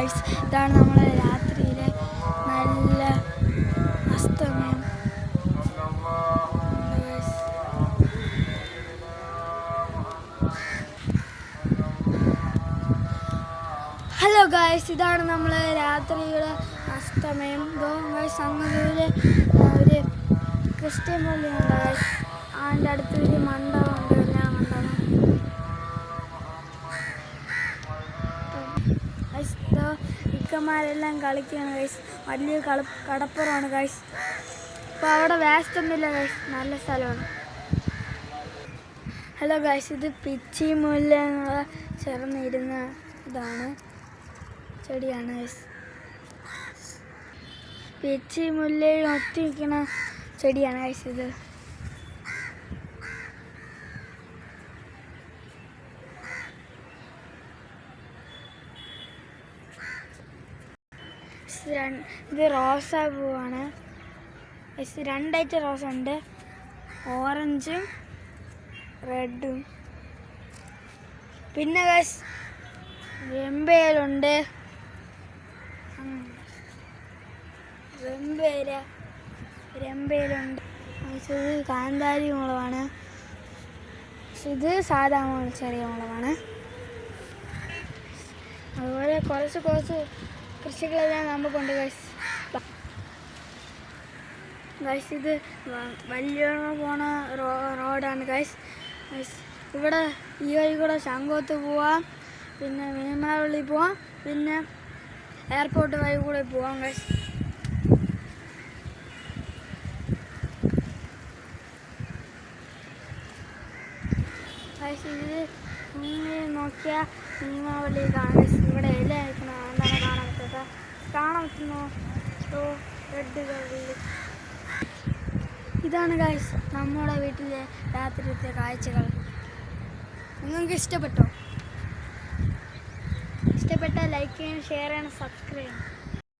Guys ഇതാണ് നമ്മളെ രാത്രിയിലെ നല്ല അസ്തമയം. ഹലോ ഗായ്സ് ഇതാണ് നമ്മളെ രാത്രിയുടെ അസ്തമയം. ഗോ ഗായ്സ് അങ്ങനൊരു ഒരു ക്രിസ്ത്യൻ പള്ളിയുണ്ട് ഗായ്സ് അതിന്റെ അടുത്ത് ഒരു മണ്ഡപമുണ്ട് ഞാൻ മണ്ഡപം ഗൈസ് ഇതോ ഇക്കന്മാരെല്ലാം കളിക്കുകയാണ് ഗൈസ് വലിയ കള കടപ്പുറമാണ് ഗൈസ് അപ്പോൾ അവിടെ വേസ്റ്റൊന്നുമില്ല ഗൈസ് നല്ല സ്ഥലമാണ്. ഹലോ ഗൈസ് ഇത് പിച്ചി മുല്ല എന്നുള്ള ചേർന്നിരുന്ന ഇതാണ്. ചെടിയാണ് ഗൈസ് പിച്ചി മുല്ലയിൽ ഒത്തിരിക്കുന്ന ചെടിയാണ് ഗൈസ് ഇത്. ഇത് റോസാ പൂവാണ്. രണ്ട് രണ്ടായിട്ട് റോസ ഉണ്ട് ഓറഞ്ചും റെഡും പിന്നെ ഗസ് വെമ്പേലുണ്ട് വെമ്പേര രമ്പേലുണ്ട് ഇത് കാന്താരി മുളകാണ്. ഗൈസ്, ഇത് സാധാ മുളക് ചെറിയ മുളകാണ്. അതുപോലെ കുറച്ച് കുറച്ച് കൃഷികളെല്ലാം നമ്മൾ കൊണ്ട് ഗൈസ് ഇത് വലിയ പോണ റോഡാണ് ഗൈസ് ഗൈസ് ഇവിടെ ഈ വഴി കൂടെ ശംഖോത്ത് പോവാം. പിന്നെ മീമാവള്ളി പോവാം. പിന്നെ എയർപോർട്ട് വഴി കൂടെ പോവാം ഗൈസ് ഗൈസ് ഇത് നോക്കിയാൽ മീമാവള്ളി കാണാം. ഇവിടെ ഇല അയക്കണം കാണാൻ സോ റെഡ് കളറിൽ ഇതാണ് ഗൈസ് നമ്മുടെ വീട്ടിലെ രാത്രിയിലത്തെ കാഴ്ചകൾ. നിങ്ങൾക്ക് ഇഷ്ടപ്പെട്ടോ? ഇഷ്ടപ്പെട്ടാൽ ലൈക്ക് ചെയ്യണം ഷെയർ ചെയ്യണം സബ്സ്ക്രൈബ് ചെയ്യണം.